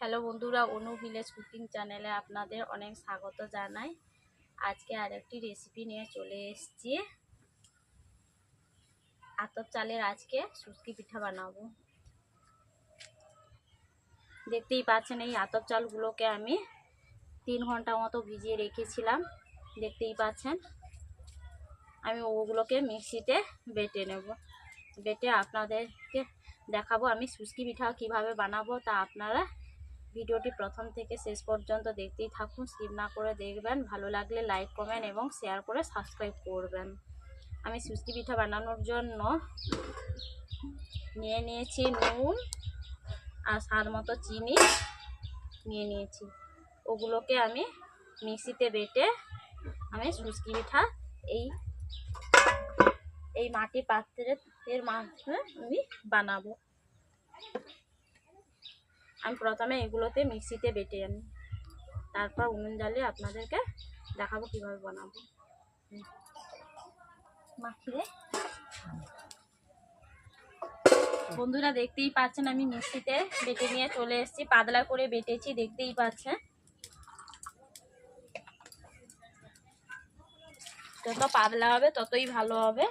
Hello বন্ধুরা, অনু village cooking চ্যানেলে আপনাদের অনেক স্বাগত জানাই। আজকে আরেকটি রেসিপি নিয়ে চলে এসেছি। আতপ চালের আজকে শুটকি পিঠা বানাবো। দেখতেই পাচ্ছেন, এই আতপ চালগুলোকে আমি তিন ঘণ্টা মতো ভিজিয়ে রেখেছিলাম। দেখতেই পাচ্ছেন, আমি ওগুলোকে মিক্সিতে বেটে নেব। বেটে আপনাদেরকে দেখাবো আমি শুষ্কি পিঠা কীভাবে বানাবো তা আপনারা ভিডিওটি প্রথম থেকে শেষ পর্যন্ত দেখতেই থাকুন। স্কিপ না করে দেখবেন। ভালো লাগলে লাইক, কমেন্ট এবং শেয়ার করে সাবস্ক্রাইব করবেন। আমি শুষ্কি পিঠা বানানোর জন্য নিয়ে নিয়েছি নুন আর স্বাদ মতো চিনি নিয়ে নিয়েছি। ওগুলোকে আমি মিক্সিতে বেটে আমি শুষ্কি পিঠা এই এই মাটি পাত্রের মাধ্যমে আমি বানাবো। আমি প্রথমে এগুলোতে মিক্সিতে বেটে আনি। তারপর উনুন জ্বালিয়ে আপনাদেরকে দেখাবো কীভাবে বানাবো। বন্ধুরা দেখতেই পাচ্ছেন আমি মিক্সিতে বেটে নিয়ে চলে এসেছি, পাতলা করে বেটেছি, দেখতেই পাচ্ছেন। যত পাতলা হবে ততই ভালো হবে,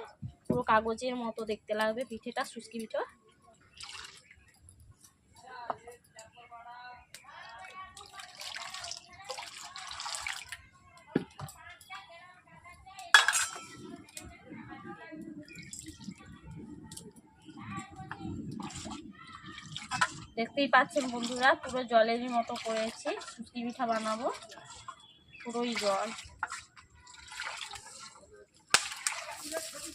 পুরো কাগজের মতো দেখতে লাগবে, পিঠেটা, শুষ্কি পিঠা দেখতেই পাচ্ছেন বন্ধুরা, পুরো জলের মতো করেছি। শুটকি পিঠা বানাবো, পুরোই জল।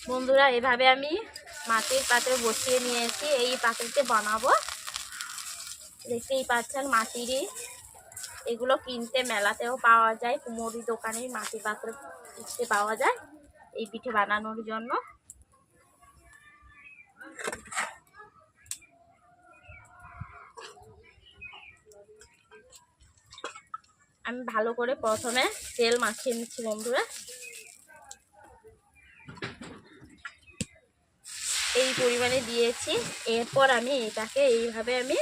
বন্ধুরা, এভাবে আমি মাটির পাত্রে বসিয়ে নিয়েছি, এই পাত্রতে বানাবো। দেখতেই পাচ্ছেন মাটিরই, এগুলো কিনতে মেলাতেও পাওয়া যায় কুমোরি দোকানে মাটির পাত্র কিনতে পাওয়া যায়, এই পিঠে বানানোর জন্য। আমি ভালো করে প্রথমে তেল মাখিয়ে নিচ্ছি বন্ধুরা। এই পরিমাণে দিয়েছি। এরপর আমি এটাকে এইভাবে আমি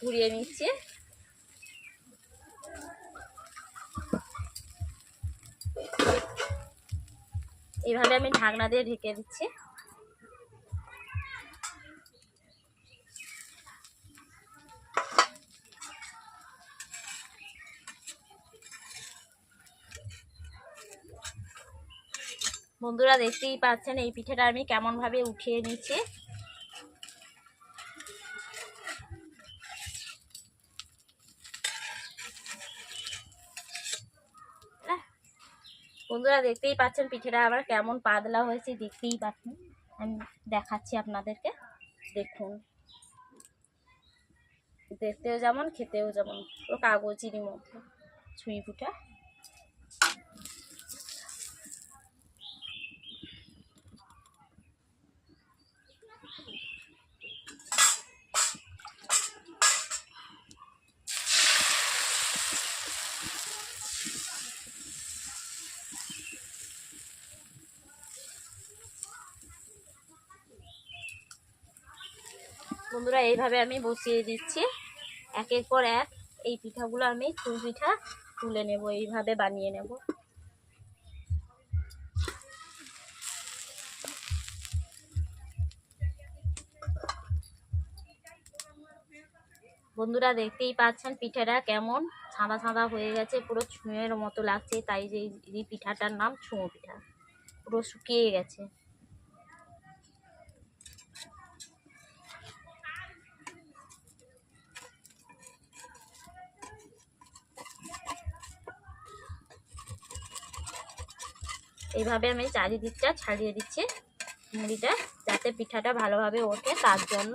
ঘুরিয়ে নিচ্ছি। এইভাবে আমি ঢাকনা দিয়ে ঢেকে দিচ্ছি। বন্ধুরা দেখতেই পাচ্ছেন এই পিঠেটা আমি কেমনভাবে উঠিয়ে নিচ্ছি। বন্ধুরা দেখতেই পাচ্ছেন পিঠেটা আবার কেমন পাতলা হয়েছে, দেখতেই পাচ্ছেন। আমি দেখাচ্ছি আপনাদেরকে, দেখুন। দেখতেও যেমন, খেতেও যেমন, পুরো কাগজির মতো ছুঁই পিঠা। বন্ধুরা, এইভাবে আমি বসিয়ে দিচ্ছি। একের পর এক এই পিঠাগুলো আমি চুল পিঠা তুলে নেব, এইভাবে বানিয়ে নেব। বন্ধুরা, দেখতেই পাচ্ছেন পিঠাটা কেমন ছাঁদা ছাঁদা হয়ে গেছে, পুরো ছুঁয়ের মতো লাগছে, তাই যে এই পিঠাটার নাম ছুঁয়ো পিঠা, পুরো শুকিয়ে গেছে। এইভাবে আমি চারিদিকটা ছাড়িয়ে দিচ্ছি মুড়িটা যাতে পিঠাটা ভালোভাবে ওঠে, তার জন্য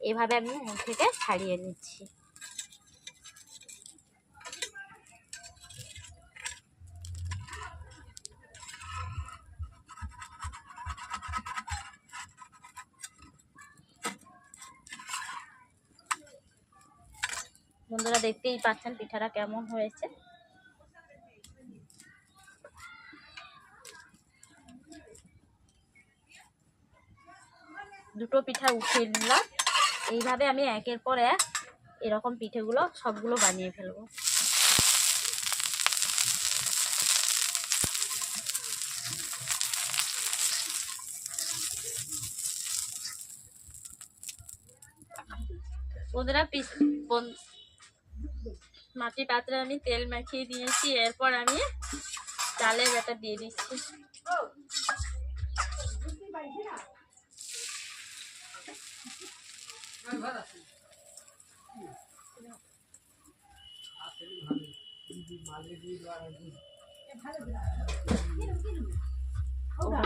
এভাবে আমি মুখ থেকে ছাড়িয়ে নিচ্ছি। বন্ধুরা দেখতেই পাচ্ছেন পিঠাটা কেমন হয়েছে। দুটো পিঠা উঠিয়ে নিলাম। এইভাবে আমি একের পর এক এরকম পিঠেগুলো সবগুলো বানিয়ে ফেলব। বন্ধুরা মাটির পাত্রে আমি তেল মাখিয়ে দিয়েছি। এরপর আমি চালের ব্যাটা দিয়ে দিচ্ছি।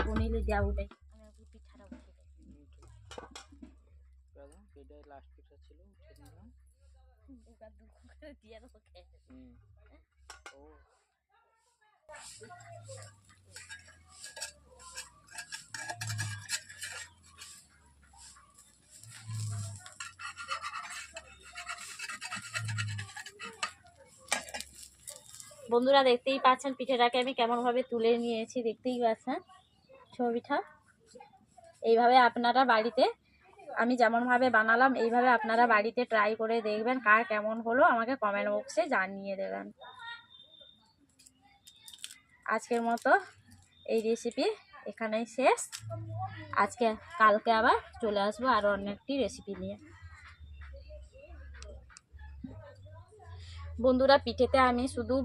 বনিলে দেওয়া উঠে আমি পিঠাটা উঠে এটাই লাস্ট পিঠা ছিল বন্ধুরা দেখতেই পাচ্ছেন, পিঠেটাকে আমি কেমন ভাবে তুলে নিয়েছি, দেখতেই পাচ্ছেন। ছবিটা। এইভাবে আপনারা বাড়িতে, আমি যেমন ভাবে বানালাম, এইভাবে আপনারা বাড়িতে ট্রাই করে দেখবেন কার কেমন হলো, আমাকে কমেন্ট বক্সে জানিয়ে দেবেন। আজকের মতো এই রেসিপি এখানেই শেষ। আজকে, কালকে আবার চলে আসব আরও অন্য একটি রেসিপি নিয়ে। বন্ধুরা, পিঠেতে আমি শুধু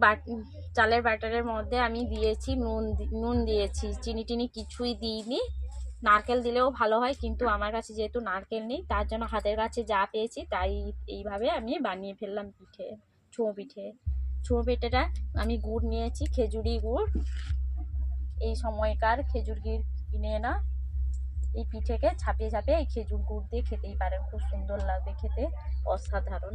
চালের বাটারের মধ্যে আমি দিয়েছি নুন নুন দিয়েছি। চিনি টিনি কিছুই দিইনি। নারকেল দিলেও ভালো হয়, কিন্তু আমার কাছে যেহেতু নারকেল নেই, তার জন্য হাতের কাছে যা পেয়েছি তাই এইভাবে আমি বানিয়ে ফেললাম পিঠে চুঁ পিঠে। চুঁ পিঠেটা আমি গুড় নিয়েছি, খেজুরি গুড়। এই সময়কার খেজুর গুড় কিনে না এই পিঠেকে ছাপিয়ে ছাপিয়ে এই খেজুর গুড় দিয়ে খেতেই পারেন, খুব সুন্দর লাগবে খেতে, অসাধারণ।